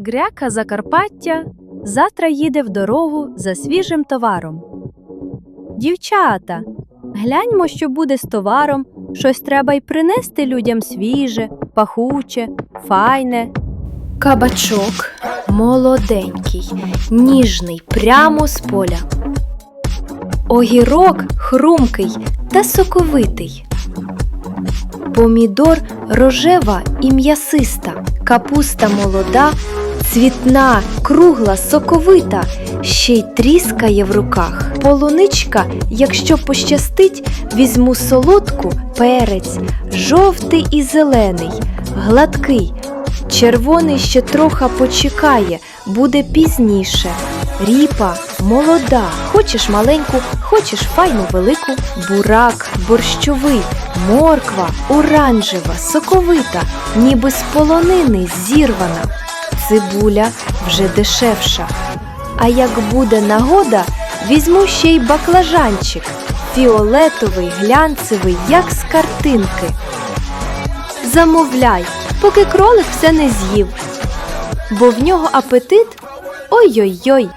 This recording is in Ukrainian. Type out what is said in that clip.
Гряка Закарпаття завтра їде в дорогу за свіжим товаром. Дівчата, гляньмо, що буде з товаром, щось треба й принести людям свіже, пахуче, файне. Кабачок молоденький, ніжний, прямо з поля. Огірок хрумкий та соковитий. Помідор рожева і м'ясиста, капуста молода, цвітна, кругла, соковита, ще й тріскає в руках. Полуничка, якщо пощастить, візьму солодку перець, жовтий і зелений, гладкий, Червоний ще трохи почекає, буде пізніше. Ріпа молода, хочеш маленьку, хочеш файну велику, бурак, борщовий, морква, оранжева, соковита, ніби з полонини зірвана. Цибуля вже дешевша. А як буде нагода, візьму ще й баклажанчик, фіолетовий, глянцевий, як з картинки. Замовляй, поки кролик все не з'їв, бо в нього апетит ой-ой-ой.